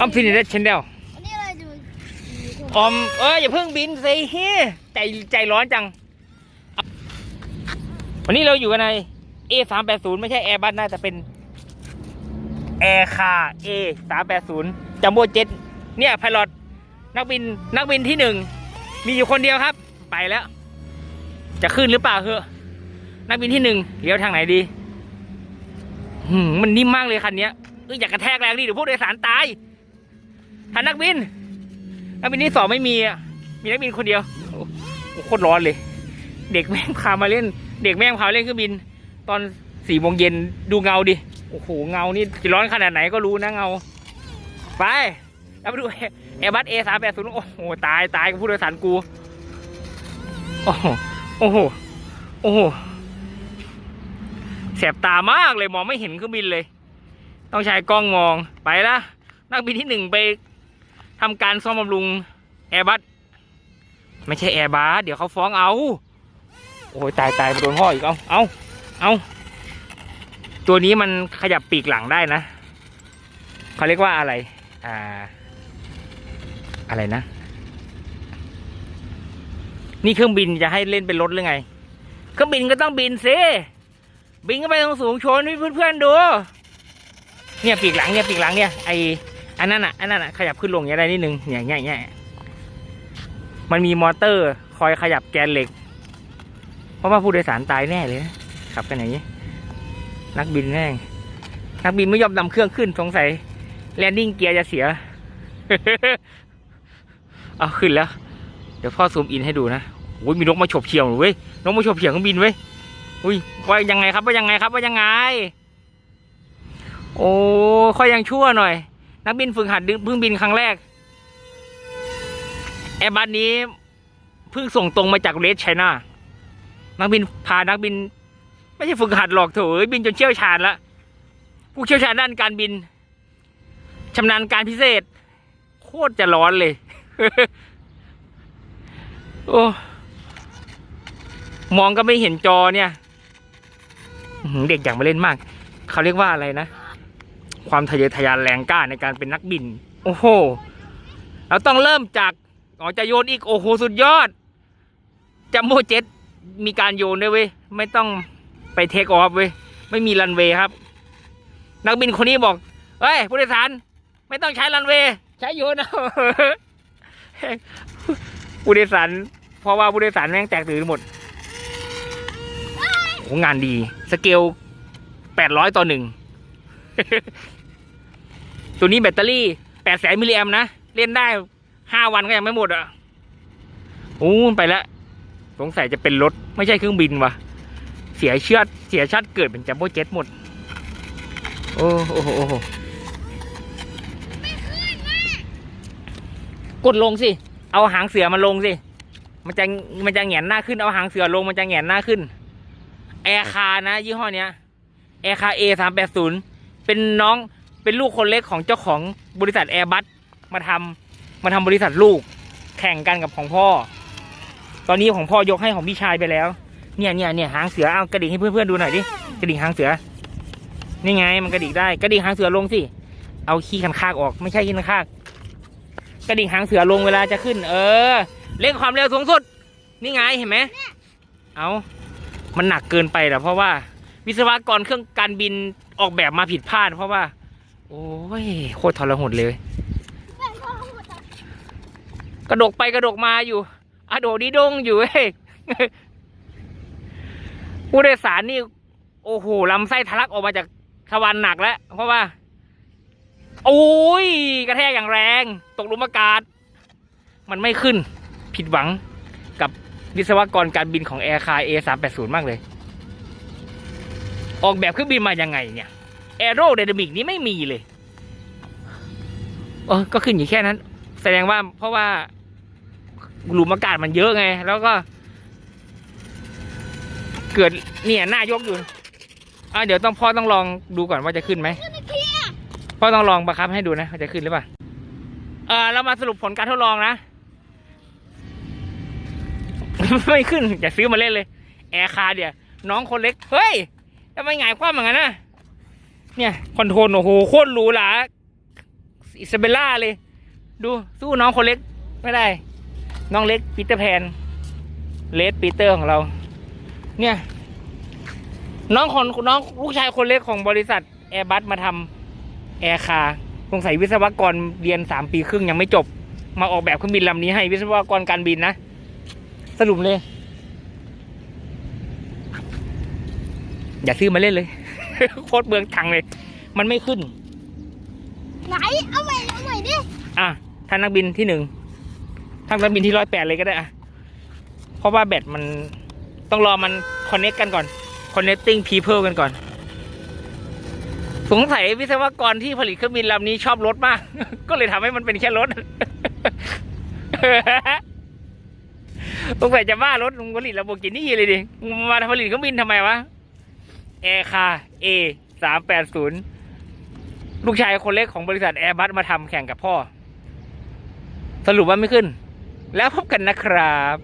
ออมฟินิเดชชแนลอันนี้อะไรดูออมเอ้ยอย่าเพิ่งบินสิเฮ้ใจใจร้อนจัง วันนี้เราอยู่กันใน A 3 8 0ไม่ใช่แอร์บัสนะแต่เป็นแอร์คา A 3 8 0จัมโบ้เจ็ตเนี่ยพายロนักบินนักบินที่หนึ่งมีอยู่คนเดียวครับ ไปแล้ว จะขึ้นหรือเปล่าเหอะนักบินที่หนึ่งเลี้ยวทางไหนดีหืมมันนิ่มมากเลยคันเนี้ยเอ้ยอย่ากระแทกแรงดิเดี๋ยวผู้โดยสารตาย ท่านนักบิน นักบินที่สองไม่มีอะ มีนักบินคนเดียวโอ้โหโคตรร้อนเลย เด็กแม่งพามาเล่น เด็กแม่งพาเล่นเครื่องบิน ตอนสี่โมงเย็นดูเงาดิ โอ้โห เงานี่จะร้อนขนาดไหนก็รู้นะเงา ไป แล้วไปดูแอร์บัสเอสามแปดศูนย์โอ้โห ตายตายกับผู้โดยสารกู โอ้โห โอ้โห โอ้โหแสบตามากเลยมองไม่เห็นเครื่องบินเลย ต้องใช้กล้องมองไปละนักบินที่หนึ่งไป ทำการซ่อมบำรุงแอร์บัสไม่ใช่แอร์บัสเดี๋ยวเขาฟ้องเอา โอ้ยตายตายโดนพ่ออีกเอาเอาเอาตัวนี้มันขยับปีกหลังได้นะเขาเรียกว่าอะไร อ่า อะไรนะ นี่เครื่องบินจะให้เล่นเป็นรถหรือไง เครื่องบินก็ต้องบินซิบินก็ไปตรงสูงโชว์ให้เพื่อนๆดู เนี่ยปีกหลังเนี่ยปีกหลังเนี่ยไอ อันนั้นอะอันนั้นอะขยับขึ้นลงอย่างได้นิดนึงเนี่ยเนี่ยเนี่ยมันมีมอเตอร์คอยขยับแกนเหล็ก เพราะว่าผู้โดยสารตายแน่เลยนะขับกันอย่างนี้ นักบินแน่นักบินไม่ยอมนำเครื่องขึ้นสงสัยแลนดิ้งเกียร์จะเสียเอาขึ้นแล้ว เดี๋ยวพ่อซูมอินให้ดูนะโอ้ยมีนกมาฉบเฉี่ยวเว้ยนกมาฉบเฉี่ยวเครื่องบินเว้ยอุ้ยว่ายังไงครับว่ายังไงครับว่ายังไง โอ้ค่อยยังชั่วหน่อย นักบินฝึกหัดเพิ่งบินครั้งแรกแอร์บัสนี้เพิ่งส่งตรงมาจากเรสไชน่านักบินพานักบิน ไม่ใช่ฝึกหัดหรอกโถอ้ยบินจนเชี่ยวชาญละผู้เชี่ยวชาญด้านการบินชำนาญการพิเศษ โคตรจะร้อนเลย โอ้มองก็ไม่เห็นจอเนี่ย เด็กอยากมาเล่นมาก เขาเรียกว่าอะไรนะ ความทะเยอทะยานแรงกล้าในการเป็นนักบิน โอ้โหเราต้องเริ่มจากอ๋อจะโยนอีกโอ้โหสุดยอดจัมโบ้เจ็ตมีการโยนด้วยเว้ยไม่ต้องไปเทคออฟเว้ยไม่มีรันเวย์ครับ นักบินคนนี้บอกเฮ้ยผู้โดยสารไม่ต้องใช้รันเวย์ใช้โยนเอาผู้โดยสารเพราะว่าผู้โดยสารแม่งแตกตื่นหมดโอ้งานดี สเกลแปดร้อยต่อหนึ่ง ตัวนี้แบตเตอรี่แปดแสนมิลลิแอมนะ เล่นได้ห้าวันก็ยังไม่หมดอะโอ้ไปแล้วสงสัยจะเป็นรถ ไม่ใช่เครื่องบินวะเสียเชือดเสียชาติเกิดเป็นจัมโบ้เจ็ตหมด โอ้โหโอ้โหกดลงสิ เอาหางเสือมาลงสิ มันจะมันจะแหงนหน้าขึ้น เอาหางเสือลงมันจะแหงนหน้าขึ้น แอร์คาร์นะ ยี่ห้อเนี้ย แอร์คาเอสามแปดศูนย์เป็นน้อง เป็นลูกคนเล็กของเจ้าของบริษัทแอร์บัสมาทำมาทำบริษัทลูก แข่งกันกับของพ่อ ตอนนี้ของพ่อยกให้ของพี่ชายไปแล้ว เนี่ยเนี่ยเนี่ยหางเสือเอากระดิ่งให้เพื่อนๆดูหน่อยดิกระดิ่งหางเสือ นี่ไงมันกระดิ่งได้กระดิ่งหางเสือลงสิเอาขี้คันคากออกไม่ใช่ขี้คันคากกระดิ่งหางเสือลงเวลาจะขึ้น เออเร่งความเร็วสูงสุด นี่ไงเห็นไหมเอามันหนักเกินไปแต่เพราะว่าวิศวกรเครื่องการบินออกแบบมาผิดพลาด เพราะว่า โอ้ยโคตรทรหดเลยแม่งก็พูดอะกระดกไปกระดกมาอยู่อะโดดีดงอยู่เว้ยผู้โดยสารนี่ โอ้โหลำไส้ทะลักออกมาจากทวารหนักแล้ว เพราะว่า โอ้ย กระแทกอย่างแรง ตกลุมอากาศ มันไม่ขึ้น ผิดหวังกับวิศวกรการบินของแอร์คาเอสามแปดศูนย์มากเลย ออกแบบเครื่องบินมายังไงเนี่ย แอโรไดนามิกนี้ไม่มีเลยเออก็ขึ้นอยู่แค่นั้น แสดงว่าเพราะว่าหลุมอากาศมันเยอะไง แล้วก็ เกิดเนี่ยหน้ายกอยู่อะเดี๋ยวต้องพ่อต้องลองดูก่อนว่าจะขึ้นไหมพ่อต้องลองบังคับให้ดูนะว่าจะขึ้นหรือเปล่าเออเรามาสรุปผลการทดลองนะ ไม่ขึ้นอย่าซื้อมาเล่นเลย แอร์คาร์เดียน้องคนเล็ก เฮ้ยทำไมหงายคว่ำอย่างนั้นนะ เนี่ย คอนโทรลโอ้โหโคตรหรูหราอิซาเบลล่าเลย ดูสู้น้องคนเล็กไม่ได้ น้องเล็กปีเตอร์แพนเลดปีเตอร์ของเรา เนี่ย น้องคนน้องลูกชายคนเล็กของบริษัทแอร์บัสมาทำแอร์คาร์สงสัยวิศวกรเรียนสามปีครึ่งยังไม่จบ มาออกแบบเครื่องบินลำนี้ให้วิศวกรการบินนะ สรุปเลย อย่าซื้อมาเล่นเลย โคตรเบืองตังค์เลย มันไม่ขึ้น ไหน เอาใหม่เอาใหม่ดิ อะท่านนักบินที่หนึ่งท่านนักบินที่ร้อยแปดเลยก็ได้อะ เพราะว่าแบตมันต้องรอมันคอนเน c กันก่อน connecting people กันก่อน สงสัยวิศวกรที่ผลิตเครื่องบินลำนี้ชอบรถมาก ก็เลยทำให้มันเป็นแค่รถสงสัยจะบ้ารถมึงผลิตลำโบกินี่เลยดิมึงมาผลิตเครื่องบินทำไมวะแอร์คาเอสามแปดศูนย์ลูกชายคนเล็กของบริษัทแอร์บัสมาทำแข่งกับพ่อ สรุปว่าไม่ขึ้น แล้วพบกันนะครับ